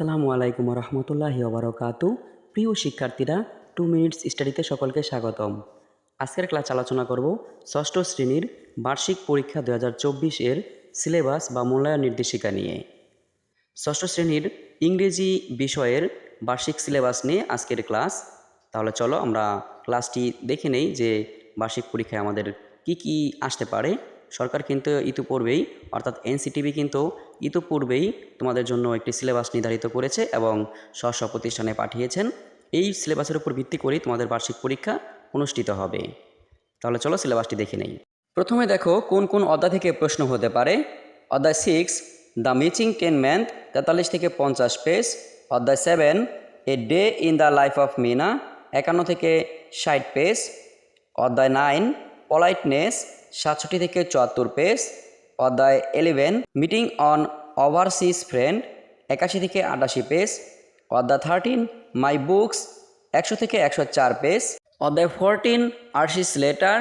আসসালামু আলাইকুম রহমতুল্লাহি ওবরকাতু। প্রিয় শিক্ষার্থীরা টু মিনিটস স্টাডিতে সকলকে স্বাগতম। আজকের ক্লাস আলোচনা করব ষষ্ঠ শ্রেণির বার্ষিক পরীক্ষা দু হাজার চব্বিশের সিলেবাস বা মূল্যায়ন নির্দেশিকা নিয়ে। ষষ্ঠ শ্রেণির ইংরেজি বিষয়ের বার্ষিক সিলেবাস নিয়ে আজকের ক্লাস তাহলে চলো আমরা ক্লাসটি দেখে নেই যে বার্ষিক পরীক্ষায় আমাদের কি কি আসতে পারে। সরকার কিন্তু ইতিপূর্বেই, অর্থাৎ এনসিটিভি কিন্তু ইতিপূর্বেই তোমাদের জন্য একটি সিলেবাস নির্ধারিত করেছে এবং স্ব প্রতিষ্ঠানে পাঠিয়েছেন। এই সিলেবাসের উপর ভিত্তি করেই তোমাদের বার্ষিক পরীক্ষা অনুষ্ঠিত হবে। তাহলে চলো সিলেবাসটি দেখে নেই। প্রথমে দেখো কোন কোন অধ্যায় থেকে প্রশ্ন হতে পারে। অধ্যায় সিক্স দ্য মিচিং টেন ম্যান্থ তেতাল্লিশ থেকে পঞ্চাশ পেজ। অধ্যায় seven a day in the life of Meena একান্ন থেকে ষাট পেজ। অধ্যায় নাইন পলাইটনেস সাতষট্টি থেকে চুয়াত্তর পেজ। অধ্যায় eleven meeting on overseas friend একাশি থেকে আটাশি পেজ অধ্যায় থার্টিন মাই বুকস একশো থেকে একশো চার পেজ অধ্যায় ফোরটিন আর্শিস লেটার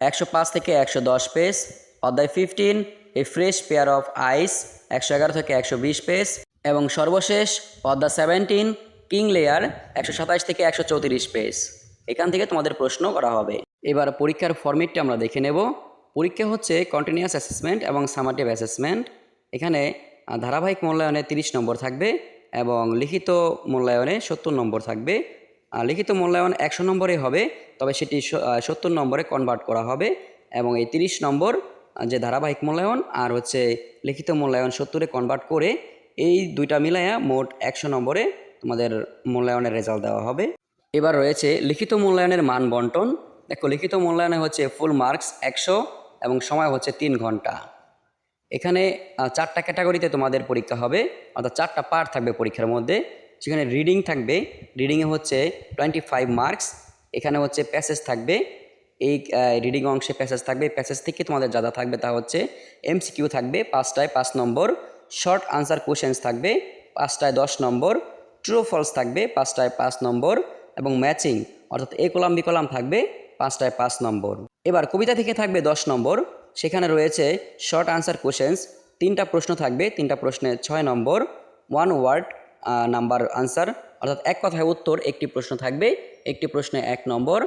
একশো পাঁচ থেকে একশো দশ পেজ অধ্যায় fifteen a fresh pair of eyes একশো এগারো থেকে একশো বিশ পেজ এবং সর্বশেষ অধ্যায় সেভেন্টিন কিং লেয়ার একশো সাতাশ থেকে একশো চৌত্রিশ পেজ এখান থেকে তোমাদের প্রশ্ন করা হবে। এবার পরীক্ষার ফর্মেটটি আমরা দেখে নেব। পরীক্ষা হচ্ছে কন্টিনিউয়াস অ্যাসেসমেন্ট এবং সামাটিভ অ্যাসেসমেন্ট এখানে ধারাবাহিক মূল্যায়নে তিরিশ নম্বর থাকবে এবং লিখিত মূল্যায়নে সত্তর নম্বর থাকবে। লিখিত মূল্যায়ন একশো নম্বরে হবে, তবে সেটি সত্তর নম্বরে কনভার্ট করা হবে এবং এই তিরিশ নম্বর যে ধারাবাহিক মূল্যায়ন আর হচ্ছে লিখিত মূল্যায়ন সত্তরে কনভার্ট করে, এই দুইটা মিলাইয়া মোট একশো নম্বরে তোমাদের মূল্যায়নের রেজাল্ট দেওয়া হবে। এবার রয়েছে লিখিত মূল্যায়নের মান বন্টন। দেখো, লিখিত মূল্যায়নে হচ্ছে ফুল মার্কস একশো এবং সময় হচ্ছে তিন ঘণ্টা। এখানে চারটা ক্যাটাগরিতে তোমাদের পরীক্ষা হবে, অর্থাৎ চারটা পার্ট থাকবে পরীক্ষার মধ্যে। সেখানে রিডিং থাকবে রিডিংয়ে হচ্ছে টোয়েন্টি ফাইভ মার্কস এখানে হচ্ছে প্যাসেজ থাকবে, এই রিডিং অংশে প্যাসেজ থাকবে প্যাসেজ থেকে তোমাদের যা থাকবে তা হচ্ছে এমসিকিউ থাকবে, পাঁচটায় পাঁচ নম্বর শর্ট আনসার কোশ্চেন্স থাকবে, পাঁচটায় দশ নম্বর ট্রু ফলস থাকবে, পাঁচটায় পাঁচ নম্বর, এবং ম্যাচিং অর্থাৎ এ কলাম বি কলাম থাকবে, পাঁচটায় পাঁচ নম্বর। এবার কবিতা থেকে থাকবে দশ নম্বর। সেখানে রয়েছে শর্ট আনসার কোশ্চেন্স তিনটা প্রশ্ন থাকবে, তিনটা প্রশ্নে ছয় নম্বর ওয়ান ওয়ার্ড নাম্বার আনসার অর্থাৎ এক কথায় উত্তর, একটি প্রশ্ন থাকবে, একটি প্রশ্নে এক নম্বর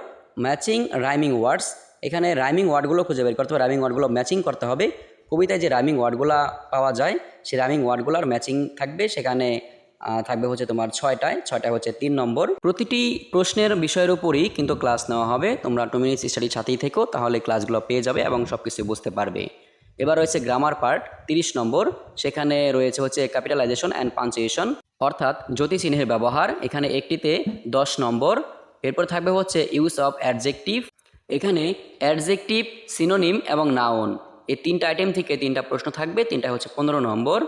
ম্যাচিং রাইমিং ওয়ার্ডস এখানে রাইমিং ওয়ার্ডগুলো খুঁজে বের করতে হবে রাইমিং ওয়ার্ডগুলো ম্যাচিং করতে হবে। কবিতায় যে রাইমিং ওয়ার্ডগুলো পাওয়া যায়, সেই রাইমিং ওয়ার্ডগুলোর ম্যাচিং থাকবে, সেখানে থাকবে হচ্ছে তোমার ছয়টায়। ছয়টায় হচ্ছে তিন নম্বর। প্রতিটি প্রশ্নের বিষয়ের উপরই কিন্তু ক্লাস নেওয়া হবে। তোমরা টু মিনিটস স্টাডির সাথেই থেকো, তাহলে ক্লাসগুলো পেয়ে যাবে এবং সব কিছু বুঝতে পারবে। এবার রয়েছে গ্রামার পার্ট তিরিশ নম্বর। সেখানে রয়েছে হচ্ছে ক্যাপিটালাইজেশন অ্যান্ড পাঞ্চুয়েশন অর্থাৎ চিহ্নের ব্যবহার। এখানে একটিতে দশ নম্বর। এরপর থাকবে হচ্ছে ইউজ অফ অ্যাডজেক্টিভ এখানে অ্যাডজেক্টিভ সিনোনিম এবং নাউন এই তিনটা আইটেম থেকে তিনটা প্রশ্ন থাকবে। তিনটা হচ্ছে পনেরো নম্বর।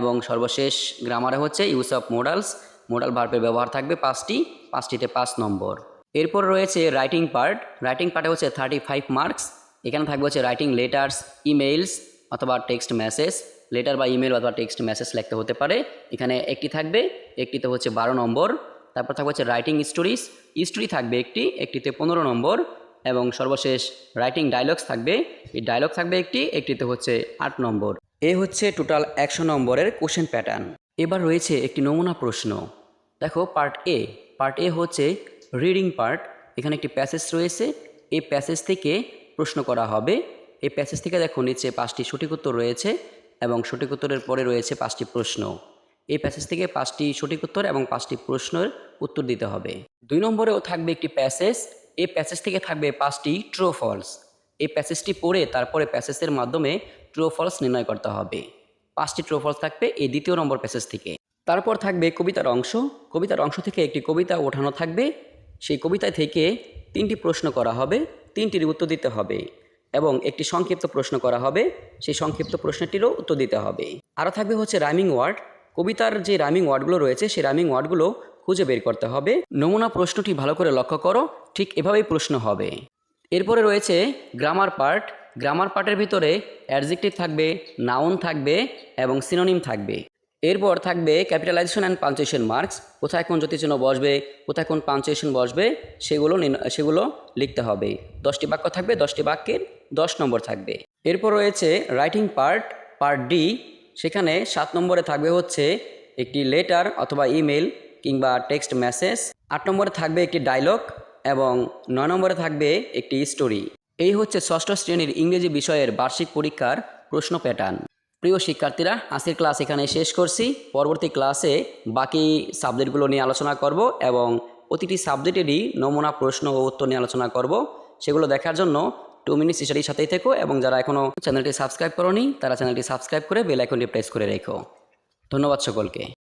এবং সর্বশেষ গ্রামারে হচ্ছে ইউজ অফ মোডালস মোডাল ভার্বের ব্যবহার থাকবে পাঁচটি, পাঁচটিতে পাঁচ নম্বর। এরপর রয়েছে রাইটিং পার্ট রাইটিং পার্টে হচ্ছে থার্টি ফাইভ মার্কস এখানে থাকবে হচ্ছে রাইটিং লেটার্স ইমেইলস অথবা টেক্সট মেসেজ লেটার বা ইমেল অথবা টেক্সট মেসেজ লিখতে হতে পারে। এখানে একটি থাকবে, একটিতে হচ্ছে বারো নম্বর, তারপর থাকবে হচ্ছে রাইটিং স্টোরিজ স্টোরি থাকবে একটি, একটিতে পনেরো নম্বর এবং সর্বশেষ রাইটিং ডায়লগস থাকবে, এই ডায়লগ থাকবে একটি, একটিতে হচ্ছে আট নম্বর। এ হচ্ছে টোটাল একশো নম্বরের কোশ্চেন প্যাটার্ন। এবার রয়েছে একটি নমুনা প্রশ্ন। দেখো, পার্ট এ। পার্ট এ হচ্ছে রিডিং পার্ট। এখানে একটি প্যাসেজ রয়েছে। এই প্যাসেজ থেকে প্রশ্ন করা হবে। এই প্যাসেজ থেকে দেখো, নিচে পাঁচটি সঠিক উত্তর রয়েছে এবং সঠিক উত্তরের পরে রয়েছে পাঁচটি প্রশ্ন। এই প্যাসেজ থেকে পাঁচটি সঠিক উত্তর এবং পাঁচটি প্রশ্নের উত্তর দিতে হবে। দুই নম্বরেও থাকবে একটি প্যাসেজ। এই প্যাসেজ থেকে থাকবে পাঁচটি ট্রু ফলস। এই প্যাসেজটি পড়ে তারপরে প্যাসেজের মাধ্যমে ট্রু ফলস নির্ণয় করতে হবে। পাঁচটি ট্রু ফলস থাকবে এই দ্বিতীয় নম্বর প্যাসেজ থেকে। তারপর থাকবে কবিতার অংশ। কবিতার অংশ থেকে একটি কবিতা ওঠানো থাকবে। সেই কবিতা থেকে তিনটি প্রশ্ন করা হবে, তিনটির উত্তর দিতে হবে এবং একটি সংক্ষিপ্ত প্রশ্ন করা হবে। সেই সংক্ষিপ্ত প্রশ্নটিরও উত্তর দিতে হবে। আরও থাকবে হচ্ছে রাইমিং ওয়ার্ড কবিতার যে রাইমিং ওয়ার্ডগুলো রয়েছে, সেই রাইমিং ওয়ার্ডগুলো খুঁজে বের করতে হবে। নমুনা প্রশ্নটি ভালো করে লক্ষ্য করো, ঠিক এভাবেই প্রশ্ন হবে। এরপরে রয়েছে গ্রামার পার্ট গ্রামার পার্টের ভিতরে অ্যাডজেক্টিভ থাকবে নাউন থাকবে এবং সিনোনিম থাকবে। এরপর থাকবে ক্যাপিটালাইজেশন অ্যান্ড পাঞ্চুয়েশন মার্কস কোথায় কোন জ্যোতিচিহ্ন বসবে, কোথায় কোন পাঞ্চুয়েশন বসবে, সেগুলো সেগুলো লিখতে হবে। দশটি বাক্য থাকবে, দশটি বাক্যের দশ নম্বর থাকবে। এরপর রয়েছে রাইটিং পার্ট পার্ট ডি সেখানে সাত নম্বরে থাকবে হচ্ছে একটি লেটার অথবা ইমেল কিংবা টেক্সট মেসেজ আট নম্বরে থাকবে একটি ডায়লগ এবং নয় নম্বরে থাকবে একটি স্টোরি এই হচ্ছে ষষ্ঠ শ্রেণির ইংরেজি বিষয়ের বার্ষিক পরীক্ষার প্রশ্ন প্যাটার্ন প্রিয় শিক্ষার্থীরা, আজকের ক্লাস এখানে শেষ করছি। পরবর্তী ক্লাসে বাকি সাবজেক্টগুলো নিয়ে আলোচনা করব এবং প্রতিটি সাবজেক্টেরই নমুনা, প্রশ্ন ও উত্তর নিয়ে আলোচনা করব। সেগুলো দেখার জন্য টু মিনিটস স্টাডির সাথেই থেকো এবং যারা এখনও চ্যানেলটি সাবস্ক্রাইব করনি, তারা চ্যানেলটি সাবস্ক্রাইব করে বেল আইকনটি প্রেস করে রেখো। ধন্যবাদ সকলকে।